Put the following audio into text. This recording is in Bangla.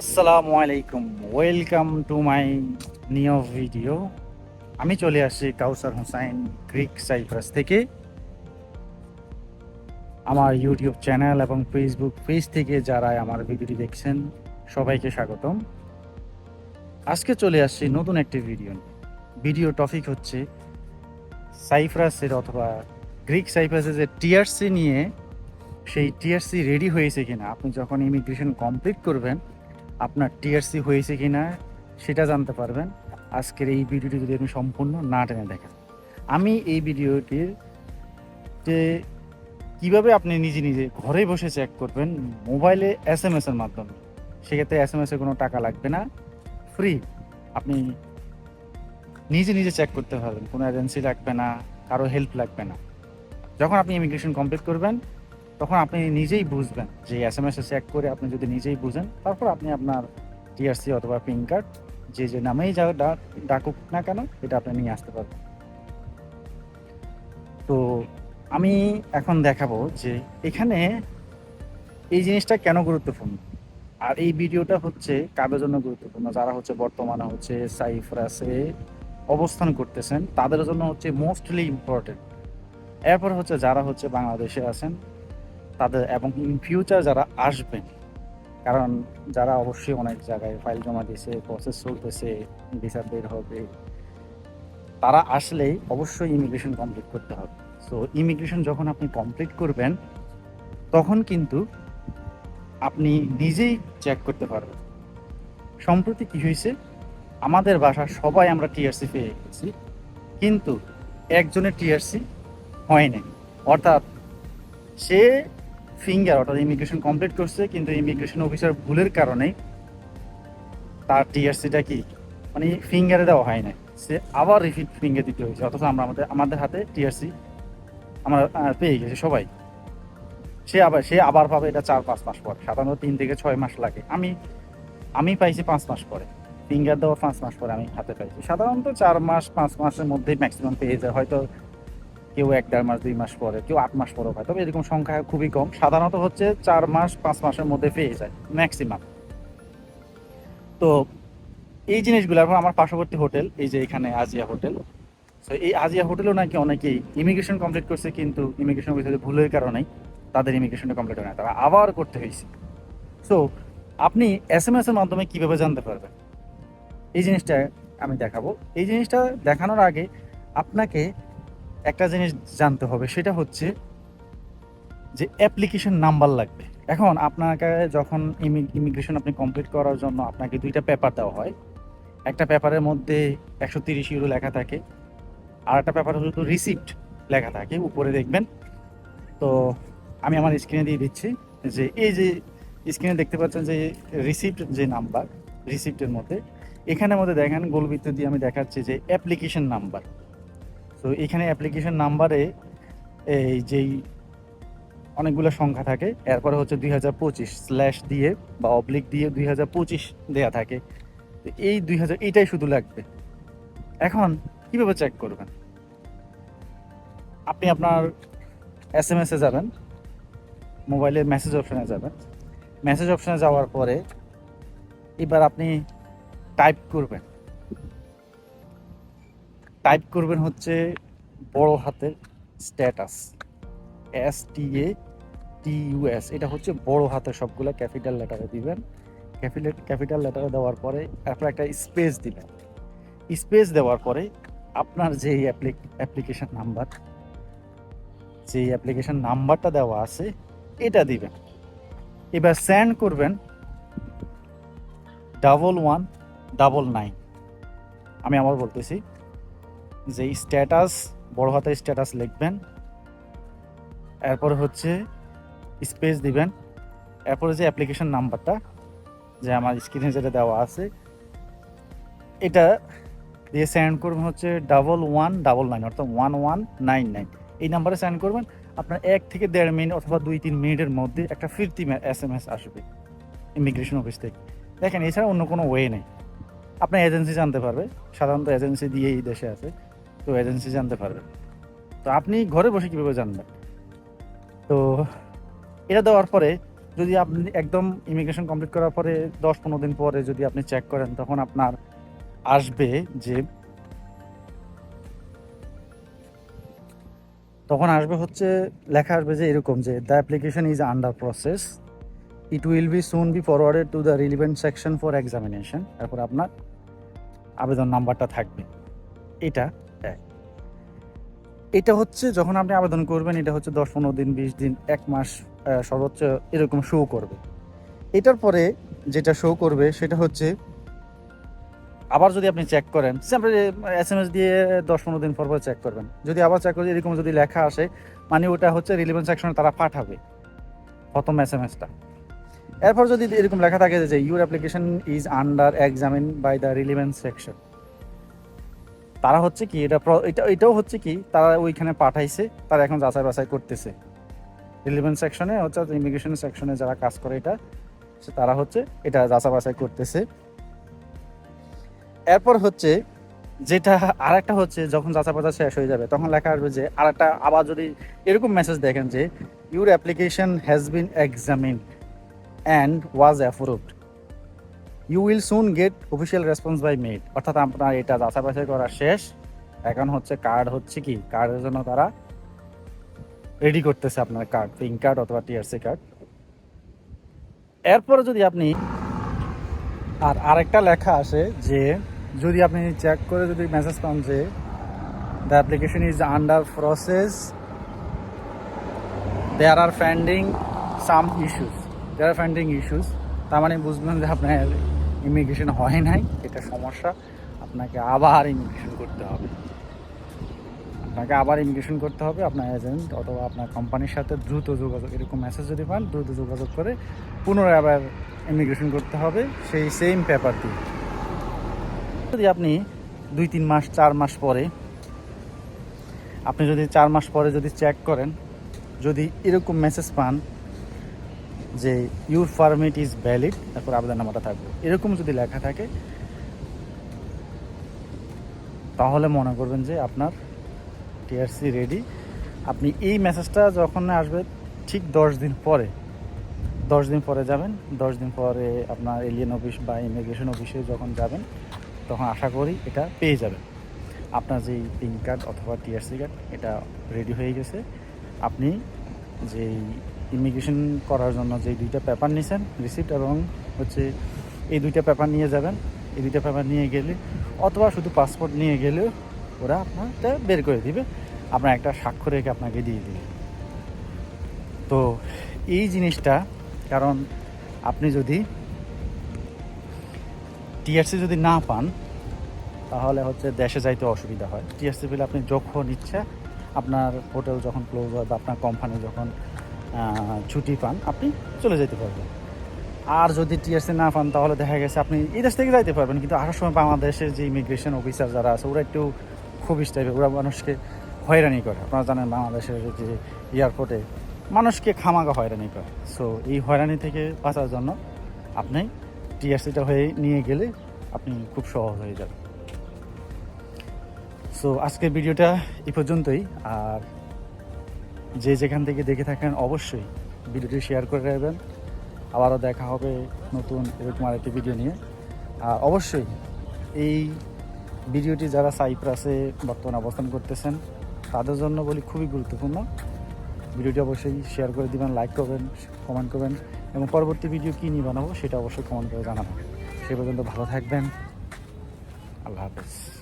আসসালামু আলাইকুম, welcome to my new video. আমি চলে আসছি কাউসার হোসাইন গ্রিক সাইপ্রাস থেকে। আমার ইউটিউব চ্যানেল এবং ফেসবুক পেজ থেকে যারা আমার ভিডিওটি দেখছেন, সবাইকে স্বাগতম। আজকে চলে আসছি নতুন একটি ভিডিও ভিডিও টপিক হচ্ছে সাইপ্রাসের অথবা গ্রিক সাইপ্রাসের যে টিআরসি নিয়ে, সেই টিআরসি রেডি হয়েছে কিনা। আপনি যখন ইমিগ্রেশন কমপ্লিট করবেন আপনার টিআরসি হয়েছে কি না সেটা জানতে পারবেন। আজকের এই ভিডিওটি যদি আপনি সম্পূর্ণ না টেনে দেখেন। আমি এই ভিডিওটির যে কীভাবে আপনি নিজে নিজে ঘরে বসে চেক করবেন মোবাইলে এস এম এসের মাধ্যমে। সেক্ষেত্রে এস এম এস কোনো টাকা লাগবে না। ফ্রি আপনি নিজে নিজে চেক করতে পারবেন। কোনো এজেন্সি লাগবে না, কারও হেল্প লাগবে না। যখন আপনি ইমিগ্রেশন কমপ্লিট করবেন তখন আপনি নিজেই বুঝবেন যে এস এম এস চেক করে আপনি যদি নিজেই বুঝেন, তারপর আপনি আপনার টিআরসি অথবা পিন কার্ড যে যে নামেই যা ডাক- ডাকুক না কেন, এটা আপনি নিয়ে আসতে পারবেন। তো আমি এখন দেখাবো যে এখানে এই জিনিসটা কেন গুরুত্বপূর্ণ? আর এই ভিডিওটা হচ্ছে কাদের জন্য গুরুত্বপূর্ণ? যারা হচ্ছে বর্তমানে হচ্ছে সাইফ্রাসে অবস্থান করতেছেন, তাদের জন্য হচ্ছে মোস্টলি ইম্পর্টেন্ট এরপর হচ্ছে যারা হচ্ছে বাংলাদেশে আছেন তাদের এবং ইন ফিউচার যারা আসবেন, কারণ যারা অবশ্যই অনেক জায়গায় ফাইল জমা দিয়েছে প্রসেস চলতেছে ভিসা বের হবে, তারা আসলেই অবশ্যই ইমিগ্রেশন কমপ্লিট করতে হবে। সো ইমিগ্রেশন যখন আপনি কমপ্লিট করবেন, তখন কিন্তু আপনি নিজেই চেক করতে পারবেন। সম্প্রতি কি হয়েছে, আমাদের বাসার সবাই আমরা টিআরসি পেয়ে গেছি, কিন্তু একজনের টিআরসি হয়নি অর্থাৎ সে ফিঙ্গার অর্থাৎ ইমিগ্রেশন কমপ্লিট করছে, কিন্তু ইমিগ্রেশন অফিসার ভুলের কারণে তার টিআরসিটা কি মানে ফিঙ্গারে দেওয়া হয় না সে আবার রিফিট ফিঙ্গার দিতে হয়েছে, অথচ আমরা আমাদের আমাদের হাতে টিআরসি আমরা পেয়ে গেছি সবাই। সে আবার সে আবার পাবে এটা চার, পাঁচ মাস পরে, সাধারণত তিন থেকে ছয় মাস লাগে। আমি আমি পাইছি পাঁচ মাস পরে ফিঙ্গার দেওয়ার পাঁচ মাস পরে আমি হাতে পাইছি। সাধারণত চার মাস, পাঁচ মাসের মধ্যেই ম্যাক্সিমাম পেয়ে যায়, হয়তো কেউ এক দেড় মাস, দুই মাস পরে, কেউ আট মাস পরেও পায় তবে এরকম সংখ্যা খুবই কম। সাধারণত হচ্ছে চার মাস, পাঁচ মাসের মধ্যে পেয়ে যায় ম্যাক্সিমাম তো এই জিনিসগুলো, এখন আমার পার্শ্ববর্তী হোটেল, এই যে এখানে আজিয়া হোটেল। তো এই আজিয়া হোটেলও নাকি অনেকেই ইমিগ্রেশন কমপ্লিট করছে, কিন্তু ইমিগ্রেশন অফিসারের ভুলের কারণেই তাদের ইমিগ্রেশনটা কমপ্লিট হয় না। তারা আবার করতে হয়েছে। সো আপনি এস এম এস এর মাধ্যমে কীভাবে জানতে পারবেন? এই জিনিসটা আমি দেখাবো। এই জিনিসটা দেখানোর আগে আপনাকে একটা জিনিস জানতে হবে, সেটা হচ্ছে যে অ্যাপ্লিকেশন নাম্বার লাগবে। এখন আপনাকে যখন ইমিগ্রেশন আপনি কমপ্লিট করার জন্য আপনাকে দুইটা পেপার দেওয়া হয়। একটা পেপারের মধ্যে একশো তিরিশ ইউরো লেখা থাকে, আর একটা পেপারে শুধু রিসিপ্ট লেখা থাকে, উপরে দেখবেন। তো আমি আমার স্ক্রিনে দিয়ে দিচ্ছি যে এই যে স্ক্রিনে দেখতে পাচ্ছেন যে রিসিপ্ট যে নাম্বার রিসিপ্টের মধ্যে, এখানের মধ্যে দেখেন গোলবৃত্ত দিয়ে আমি দেখাচ্ছি যে অ্যাপ্লিকেশন নাম্বার তো এখানে অ্যাপ্লিকেশন নাম্বারে এই যেই অনেকগুলো সংখ্যা থাকে, এরপরে হচ্ছে দুই হাজার পঁচিশ স্ল্যাশ দিয়ে বা অবলিক দিয়ে দুই হাজার পঁচিশ দেওয়া থাকে। তো এই দুই হাজার, এইটাই শুধু লাগবে। এখন কীভাবে চেক করবেন? আপনি আপনার এস এম এসে যাবেন মোবাইলের মেসেজ অপশানে যাবেন। মেসেজ অপশানে যাওয়ার পরে এবার আপনি টাইপ করবেন। টাইপ করবেন হচ্ছে বড় হাতের status S T A T U S এটা হচ্ছে বড় হাতের সবগুলো ক্যাপিটাল লেটারে দিবেন। ক্যাপিটাল ক্যাপিটাল লেটারে দেওয়ার পরে তারপর একটা স্পেস দিবেন। স্পেস দেওয়ার পরে আপনার যে অ্যাপ্লিকেশন নাম্বার যে অ্যাপ্লিকেশন নাম্বারটা দেওয়া আছে, এটা দিবেন। এবার সেন্ড করবেন ডাবল ওয়ান ডাবল নাইন আমি আবার বলতেছি যে স্ট্যাটাস বড় হাতের স্ট্যাটাস লিখবেন। এরপর হচ্ছে স্পেস দিবেন। এরপরে যে অ্যাপ্লিকেশন নাম্বারটা যে আমার স্ক্রিনে যেটা দেওয়া আছে, এটা দিয়ে সেন্ড করবেন হচ্ছে ডাবল ওয়ান ডাবল নাইন অর্থাৎ ওয়ান ওয়ান নাইন নাইন এই নাম্বারে সেন্ড করবেন, আপনার এক থেকে দেড় মিনিট অথবা দুই তিন মিনিটের মধ্যে একটা ফিরতি এস এম এস আসবে ইমিগ্রেশন অফিস থেকে। দেখেন, এছাড়া অন্য কোনো ওয়ে নেই। আপনার এজেন্সি জানতে পারবে। সাধারণত এজেন্সি দিয়ে এই দেশে আছে। তো এজেন্সি জানতে পারবে। তো আপনি ঘরে বসে কীভাবে জানবেন? তো এটা দেওয়ার পরে যদি আপনি একদম ইমিগ্রেশন কমপ্লিট করার পরে দশ পনেরো দিন পরে যদি আপনি চেক করেন, তখন আপনার আসবে যে তখন আসবে হচ্ছে, লেখা আসবে যে এরকম যে the application is under process it will be soon be forwarded to the relevant section for examination তারপর আপনার আবেদন নাম্বারটা থাকবে। এটা এটা হচ্ছে যখন আপনি আবেদন করবেন, এটা হচ্ছে দশ, পনেরো দিন, বিশ দিন, এক মাস সর্বোচ্চ এরকম শো করবে। এটার পরে যেটা শো করবে সেটা হচ্ছে, আবার যদি আপনি চেক করেন আপনি এস এম এস দিয়ে দশ, পনেরো দিন পর পর চেক করবেন। যদি আবার চেক করে এরকম যদি লেখা আসে মানে ওটা হচ্ছে রিলিভেন্স সেকশনে তারা পাঠাবে, প্রথম এস এম এসটা এরপর যদি এরকম লেখা থাকে যে your application is under examine by the relevance section তারা হচ্ছে কি, এটা এটা এটাও হচ্ছে কি, তারা ওইখানে পাঠাইছে, তারা এখন যাচাই বাছাই করতেছে। রিলিভেন্ট সেকশনে হচ্ছে ইমিগ্রেশন সেকশনে যারা কাজ করে এটা তারা হচ্ছে এটা যাচাই বাছাই করতেছে। এরপর হচ্ছে, যেটা আর একটা হচ্ছে, যখন যাচাই বাছাই শেষ হয়ে যাবে, তখন লেখা আসবে যে, আরেকটা আবার যদি এরকম মেসেজ দেখেন যে your application has been examine and was approved you will soon get official response by made অর্থাৎ আপনার এটা যাচাই বাছাই করা শেষ। এখন হচ্ছে কার্ড হচ্ছে কি? কার্ডের জন্য তারা রেডি করতেছে আপনার কার্ড পিঙ্ক কার্ড অথবা টিআরসি কার্ড এরপরে যদি আপনি আর আরেকটা লেখা আসে যে, যদি আপনি চেক করে যদি মেসেজ পান যে the application is under process there are funding some issues there are funding issues তার মানে বুঝবেন যে আপনার ইমিগ্রেশন হয় নাই, এটা সমস্যা। আপনাকে আবার ইমিগ্রেশন করতে হবে। আপনাকে আবার ইমিগ্রেশন করতে হবে, আপনার এজেন্ট অথবা আপনার কোম্পানির সাথে দ্রুত যোগাযোগ, এরকম মেসেজ যদি পান, দ্রুত যোগাযোগ করে পুনরায় আবার ইমিগ্রেশন করতে হবে, সেই সেম পেপার দিয়ে। যদি আপনি দুই, তিন মাস, চার মাস পরে, আপনি যদি চার মাস পরে যদি চেক করেন, যদি এরকম মেসেজ পান যে ইউর পারমিট ইজ ভ্যালিড তারপর আবেদন নাম্বারটা থাকবে। এরকম যদি লেখা থাকে, তাহলে মনে করবেন যে আপনার টিআরসি রেডি আপনি এই মেসেজটা যখন আসবে, ঠিক দশ দিন পরে, দশ দিন পরে যাবেন, দশ দিন পরে আপনার এলিয়েন অফিস বা ইমিগ্রেশন অফিসে যখন যাবেন, তখন আশা করি এটা পেয়ে যাবেন। আপনার যেই পিন কার্ড অথবা টিআরসি কার্ড এটা রেডি হয়ে গেছে। আপনি যেই ইমিগ্রেশন করার জন্য যে দুইটা পেপার নিয়েছেন রিসিপ্ট এবং হচ্ছে এই দুইটা পেপার নিয়ে যাবেন। এই দুইটা পেপার নিয়ে গেলে অথবা শুধু পাসপোর্ট নিয়ে গেলেও ওরা আপনারটা বের করে দিবে। আপনার একটা স্বাক্ষর রেখে আপনাকে দিয়ে দিবে তো এই জিনিসটা, কারণ আপনি যদি টিআরসি যদি না পান, তাহলে হচ্ছে দেশে যাইতে অসুবিধা হয়। টিআরসি পেলে আপনি যখন ইচ্ছা, আপনার হোটেল যখন ক্লোজ হয় বা আপনার কোম্পানি যখন ছুটি পান, আপনি চলে যেতে পারবেন। আর যদি টিআরসি না পান, তাহলে দেখা গেছে আপনি এই দেশ থেকে যাইতে পারবেন, কিন্তু আসার সময় বাংলাদেশের যে ইমিগ্রেশন অফিসার যারা আছে, ওরা একটু খুবিস টাইপের ওরা মানুষকে হয়রানি করে। আপনারা জানেন বাংলাদেশের যে এয়ারপোর্টে মানুষকে খামাগা হয়রানি করে। সো এই হয়রানি থেকে বাঁচার জন্য আপনি টিআরসিটা হয়ে নিয়ে গেলে আপনি খুব সহজ হয়ে যাবে সো আজকের ভিডিওটা এই পর্যন্তই, আর যে যেখান থেকে দেখে থাকেন, অবশ্যই ভিডিওটি শেয়ার করে রাখবেন। আবারও দেখা হবে নতুন এরকম আরেকটি ভিডিও নিয়ে। আর অবশ্যই এই ভিডিওটি যারা সাইপ্রাসে বর্তমানে অবস্থান করতেছেন, তাদের জন্য বলি খুবই গুরুত্বপূর্ণ। ভিডিওটি অবশ্যই শেয়ার করে দিবেন লাইক করবেন কমেন্ট করবেন এবং পরবর্তী ভিডিও কী নিয়ে বানাবো সেটা অবশ্যই কমেন্ট করে জানাবেন। সে পর্যন্ত ভালো থাকবেন। আল্লাহ হাফেজ।